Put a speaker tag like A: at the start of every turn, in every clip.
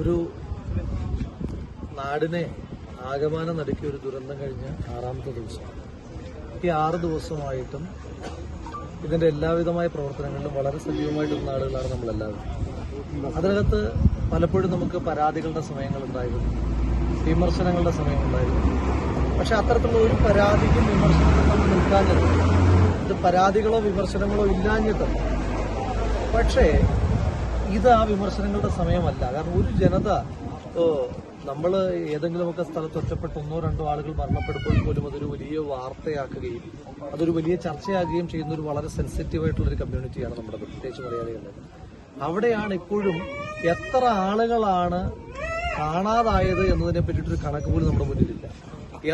A: ഒരു നാടിനെ ആകമാനം നടുക്കിയ ഒരു ദുരന്തം കഴിഞ്ഞ ആറാമത്തെ ദിവസം. ഈ ആറ് ദിവസമായിട്ടും ഇതിന്റെ എല്ലാവിധമായ പ്രവർത്തനങ്ങളിലും വളരെ സജീവമായിട്ടുള്ള ആളുകളാണ് നമ്മളെല്ലാവരും. അതിനകത്ത് പലപ്പോഴും നമുക്ക് പരാതികളുടെ സമയങ്ങളുണ്ടായിരുന്നു വിമർശനങ്ങളുടെ സമയമുണ്ടായിരുന്നു. പക്ഷെ അത്തരത്തിലുള്ള ഒരു പരാതിക്കും വിമർശനത്തിനും നമ്മൾ നിൽക്കാഞ്ഞത് ഇത് പരാതികളോ വിമർശനങ്ങളോ ഇല്ലാഞ്ഞിട്ടല്ല. പക്ഷേ ഇത് ആ വിമർശനങ്ങളുടെ സമയമല്ല. കാരണം ഒരു ജനത നമ്മൾ ഏതെങ്കിലുമൊക്കെ സ്ഥലത്ത് ഒറ്റപ്പെട്ട ഒന്നോ രണ്ടോ ആളുകൾ മരണപ്പെടുമ്പോൾ പോലും അതൊരു വലിയ വാർത്തയാക്കുകയും അതൊരു വലിയ ചർച്ചയാകുകയും ചെയ്യുന്ന ഒരു വളരെ സെൻസിറ്റീവ് ആയിട്ടുള്ള ഒരു കമ്മ്യൂണിറ്റിയാണ് നമ്മുടെ പ്രത്യേകിച്ച് മലയാളികളുടെ. അവിടെയാണ് ഇപ്പോഴും എത്ര ആളുകളാണ് കാണാതായത് എന്നതിനെ പറ്റിയിട്ടൊരു കണക്ക് പോലും നമ്മുടെ മുന്നിലില്ല.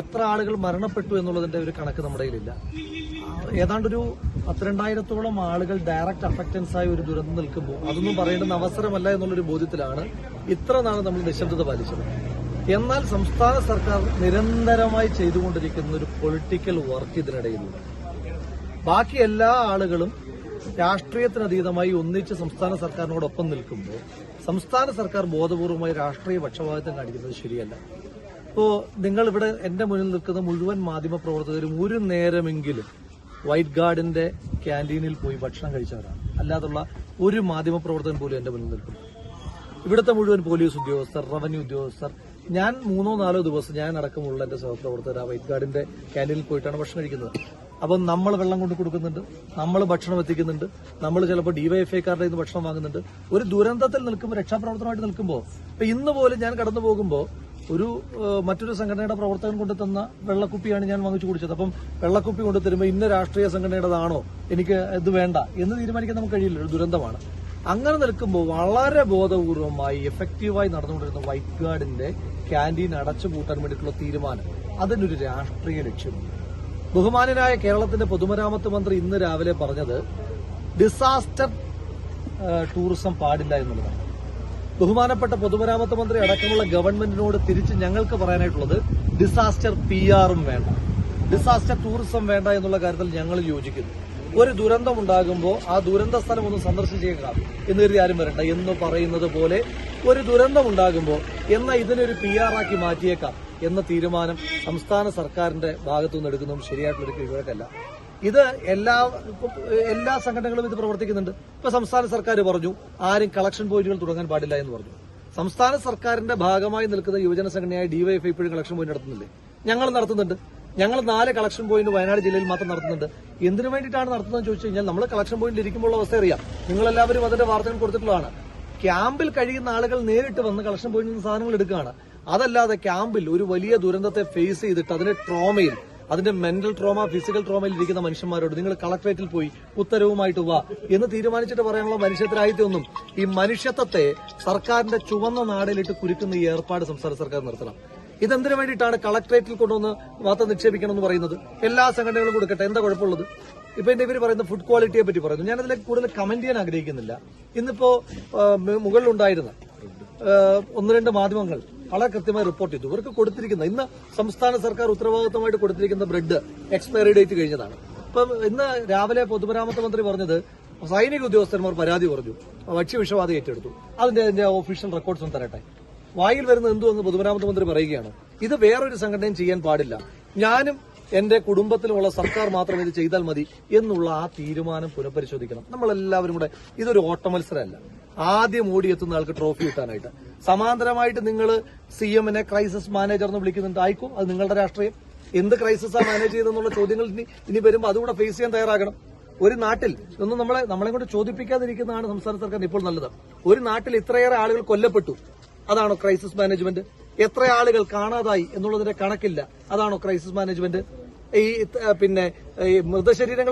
A: എത്ര ആളുകൾ മരണപ്പെട്ടു എന്നുള്ളതിന്റെ ഒരു കണക്ക് നമ്മുടെ കയ്യിലില്ല. ഏതാണ്ടൊരു പത്തിരണ്ടായിരത്തോളം ആളുകൾ ഡയറക്റ്റ് അഫക്റ്റൻസ് ആയി ഒരു ദുരന്തം നിൽക്കുമ്പോൾ അതൊന്നും പറയേണ്ടുന്ന അവസരമല്ല എന്നുള്ളൊരു ബോധ്യത്തിലാണ് ഇത്ര നാൾ നമ്മൾ നിശബ്ദത പാലിച്ചത്. എന്നാൽ സംസ്ഥാന സർക്കാർ നിരന്തരമായി ചെയ്തുകൊണ്ടിരിക്കുന്ന ഒരു പൊളിറ്റിക്കൽ വർക്ക് ഇതിനിടയിലുണ്ട്. ബാക്കി എല്ലാ ആളുകളും രാഷ്ട്രീയത്തിനതീതമായി ഒന്നിച്ച് സംസ്ഥാന സർക്കാരിനോടൊപ്പം നിൽക്കുമ്പോൾ സംസ്ഥാന സർക്കാർ ബോധപൂർവമായി രാഷ്ട്രീയ പക്ഷപാതിത്വം കാണിക്കുന്നത് ശരിയല്ല. ഇപ്പോ നിങ്ങൾ ഇവിടെ എന്റെ മുന്നിൽ നിൽക്കുന്ന മുഴുവൻ മാധ്യമ പ്രവർത്തകരും ഒരു നേരമെങ്കിലും വൈറ്റ് ഗാർഡിന്റെ ക്യാന്റീനിൽ പോയി ഭക്ഷണം കഴിച്ചവരാണ്. അല്ലാതുള്ള ഒരു മാധ്യമ പ്രവർത്തകൻ പോലും എന്റെ മുന്നിൽ നിൽക്കുന്നു ഇവിടുത്തെ മുഴുവൻ പോലീസ് ഉദ്യോഗസ്ഥർ റവന്യൂ ഉദ്യോഗസ്ഥർ ഞാൻ മൂന്നോ നാലോ ദിവസം ഞാൻ അടക്കമുള്ള എന്റെ സഹപ്രവർത്തകർ ആ വൈറ്റ് ഗാർഡിന്റെ ക്യാന്റീനിൽ പോയിട്ടാണ് ഭക്ഷണം കഴിക്കുന്നത്. അപ്പം നമ്മൾ വെള്ളം കൊണ്ട് കൊടുക്കുന്നുണ്ട് നമ്മൾ ഭക്ഷണം എത്തിക്കുന്നുണ്ട് നമ്മൾ ചിലപ്പോൾ ഡിവൈഎഫ്ഐക്കാരുടെ നിന്ന് ഭക്ഷണം വാങ്ങുന്നുണ്ട്. ഒരു ദുരന്തത്തിൽ നിൽക്കുമ്പോൾ രക്ഷാപ്രവർത്തനമായിട്ട് നിൽക്കുമ്പോൾ ഇപ്പൊ ഇന്ന് പോലും ഞാൻ കടന്നു പോകുമ്പോൾ ഒരു മറ്റൊരു സംഘടനയുടെ പ്രവർത്തകൻ കൊണ്ട് തന്ന വെള്ളക്കുപ്പിയാണ് ഞാൻ വാങ്ങിച്ചു കുടിച്ചത്. അപ്പം വെള്ളക്കുപ്പി കൊണ്ട് തരുമ്പോൾ ഇന്ന രാഷ്ട്രീയ സംഘടനയുടേതാണോ? എനിക്ക് ഇത് വേണ്ട. എന്ന് തീരുമാനിക്കാൻ നമുക്ക് കഴിയില്ല ഒരു ദുരന്തമാണ്. അങ്ങനെ നിൽക്കുമ്പോൾ വളരെ ബോധപൂർവമായി എഫക്റ്റീവായി നടന്നുകൊണ്ടിരുന്ന വൈറ്റ് ഗാർഡിന്റെ ക്യാന്റീൻ അടച്ചുപൂട്ടാൻ വേണ്ടിയിട്ടുള്ള തീരുമാനം. അതിനൊരു രാഷ്ട്രീയ ലക്ഷ്യമുണ്ട് ബഹുമാനനായ കേരളത്തിന്റെ പൊതുമരാമത്ത് മന്ത്രി ഇന്ന് രാവിലെ പറഞ്ഞത് ഡിസാസ്റ്റർ ടൂറിസം പാടില്ല എന്നുള്ളതാണ്. ബഹുമാനപ്പെട്ട പൊതുമരാമത്ത് മന്ത്രി അടക്കമുള്ള ഗവൺമെന്റിനോട് തിരിച്ച് ഞങ്ങൾക്ക് പറയാനായിട്ടുള്ളത് ഡിസാസ്റ്റർ പി ആറും വേണ്ട. ഡിസാസ്റ്റർ ടൂറിസം വേണ്ട എന്നുള്ള കാര്യത്തിൽ ഞങ്ങൾ യോജിക്കുന്നു. ഒരു ദുരന്തം ഉണ്ടാകുമ്പോൾ ആ ദുരന്ത സ്ഥലം ഒന്ന് സന്ദർശിച്ചേക്കാം എന്ന് കരുതി ആരും വരണ്ട. എന്ന് പറയുന്നത് പോലെ ഒരു ദുരന്തം ഉണ്ടാകുമ്പോൾ എന്നാൽ ഇതിനൊരു പി ആറാക്കി മാറ്റിയേക്കാം എന്ന തീരുമാനം സംസ്ഥാന സർക്കാരിന്റെ ഭാഗത്തുനിന്ന് എടുക്കുന്നതും ശരിയായിട്ടുള്ള ഒരു കീഴ്വഴക്കല്ല. ഇത് എല്ലാ എല്ലാ സംഘടനകളും ഇത് പ്രവർത്തിക്കുന്നുണ്ട്. ഇപ്പൊ സംസ്ഥാന സർക്കാർ പറഞ്ഞു ആരും കളക്ഷൻ പോയിന്റുകൾ തുടങ്ങാൻ പാടില്ല എന്ന് പറഞ്ഞു. സംസ്ഥാന സർക്കാരിന്റെ ഭാഗമായി നിൽക്കുന്ന യുവജന സംഘടനയായ ഡിവൈഎഫ് ഇപ്പോഴും കളക്ഷൻ പോയിന്റ് നടത്തുന്നില്ലേ? ഞങ്ങൾ നടത്തുന്നുണ്ട്. ഞങ്ങൾ നാല് കളക്ഷൻ പോയിന്റ് വയനാട് ജില്ലയിൽ മാത്രം നടത്തുന്നുണ്ട്. എന്തിനു വേണ്ടിയിട്ടാണ് നടത്തുന്നതെന്ന് ചോദിച്ചു കഴിഞ്ഞാൽ നമ്മൾ കളക്ഷൻ പോയിന്റിൽ ഇരിക്കുമ്പോൾ അവസ്ഥ അറിയാം. നിങ്ങൾ എല്ലാവരും അതിന്റെ വാർത്തകൾ കൊടുത്തിട്ടുള്ളതാണ്. ക്യാമ്പിൽ കഴിയുന്ന ആളുകൾ നേരിട്ട് വന്ന് കളക്ഷൻ പോയിന്റിൽ നിന്ന് സാധനങ്ങൾ എടുക്കുകയാണ്. അതല്ലാതെ ക്യാമ്പിൽ ഒരു വലിയ ദുരന്തത്തെ ഫേസ് ചെയ്തിട്ട് അതിന്റെ ട്രോമയിൽ അതിന്റെ മെന്റൽ ട്രോമ ഫിസിക്കൽ ട്രോമയിൽ ഇരിക്കുന്ന മനുഷ്യന്മാരോട് നിങ്ങൾ കളക്ടറേറ്റിൽ പോയി ഉത്തരവുമായിട്ട് വാ എന്ന് തീരുമാനിച്ചിട്ട് പറയാനുള്ള മനുഷ്യത്രാഹിത്യമൊന്നും ഈ മനുഷ്യത്വത്തെ സർക്കാരിന്റെ ചുവന്ന നാടിലിട്ട് കുരുക്കുന്ന ഈ ഏർപ്പാട് സംസ്ഥാന സർക്കാർ നടത്തണം ഇതെന്തിനു വേണ്ടിയിട്ടാണ് കളക്ടറേറ്റിൽ കൊണ്ടുവന്ന് മാത്രം നിക്ഷേപിക്കണം എന്ന് പറയുന്നത്? എല്ലാ സംഘടനകളും കൊടുക്കട്ടെ എന്താ കുഴപ്പമുള്ളത്? ഇപ്പൊ എന്റെ ഇവർ പറയുന്ന ഫുഡ് ക്വാളിറ്റിയെ പറ്റി പറയുന്നു. ഞാൻ അതിലേക്ക് കൂടുതൽ കമന്റ് ചെയ്യാൻ ആഗ്രഹിക്കുന്നില്ല. ഇന്നിപ്പോ മുകളിലുണ്ടായിരുന്ന ഒന്ന് രണ്ട് മാധ്യമങ്ങൾ വളരെ കൃത്യമായി റിപ്പോർട്ട് ചെയ്തു. ഇവർക്ക് കൊടുത്തിരിക്കുന്ന ഇന്ന് സംസ്ഥാന സർക്കാർ ഉത്തരവാദിത്തമായിട്ട് കൊടുത്തിരിക്കുന്ന ബ്രെഡ് എക്സ്പയറി ഡേറ്റ് കഴിഞ്ഞതാണ്. ഇപ്പം ഇന്ന് രാവിലെ പൊതുമരാമത്ത് മന്ത്രി പറഞ്ഞത് സൈനിക ഉദ്യോഗസ്ഥന്മാർ പരാതി പറഞ്ഞു. ഭക്ഷ്യവിഷവാദം ഏറ്റെടുത്തു. അതിന്റെ അതിന്റെ ഒഫീഷ്യൽ റെക്കോർഡ്സ് ഒന്ന് തരട്ടെ. വായിൽ വരുന്ന എന്തു എന്ന് പൊതുമരാമത്ത് മന്ത്രി പറയുകയാണ്. ഇത് വേറൊരു സംഘടനയും ചെയ്യാൻ പാടില്ല. ഞാനും എന്റെ കുടുംബത്തിലുമുള്ള സർക്കാർ മാത്രം ഇത് ചെയ്താൽ മതി എന്നുള്ള ആ തീരുമാനം പുനഃപരിശോധിക്കണം. നമ്മളെല്ലാവരും കൂടെ ഇതൊരു ഓട്ടമത്സരമല്ല ആദ്യം ഓടിയെത്തുന്ന ആൾക്ക് ട്രോഫി കിട്ടാനായിട്ട്. സമാന്തരമായിട്ട് നിങ്ങൾ സി എമ്മിനെ ക്രൈസിസ് മാനേജർ എന്ന് വിളിക്കുന്നുണ്ട്. ആയിക്കോ? അത് നിങ്ങളുടെ രാഷ്ട്രീയം. എന്ത് ക്രൈസിസ് ആ മാനേജ് ചെയ്തെന്നുള്ള ചോദ്യങ്ങൾ ഇനി ഇനി വരുമ്പോൾ അതുകൂടെ ഫേസ് ചെയ്യാൻ തയ്യാറാകണം. ഒരു നാട്ടിൽ ഒന്നും നമ്മളെ നമ്മളെ കൊണ്ട് ചോദിപ്പിക്കാതിരിക്കുന്നതാണ് സംസ്ഥാന സർക്കാർ ഇപ്പോൾ നല്ലത്. ഒരു നാട്ടിൽ ഇത്രയേറെ ആളുകൾ കൊല്ലപ്പെട്ടു. അതാണോ ക്രൈസിസ് മാനേജ്മെന്റ് എത്ര ആളുകൾ കാണാതായി എന്നുള്ളതിന്റെ കണക്കില്ല. അതാണോ ക്രൈസിസ് മാനേജ്മെന്റ് ഈ പിന്നെ മൃതശരീരങ്ങൾ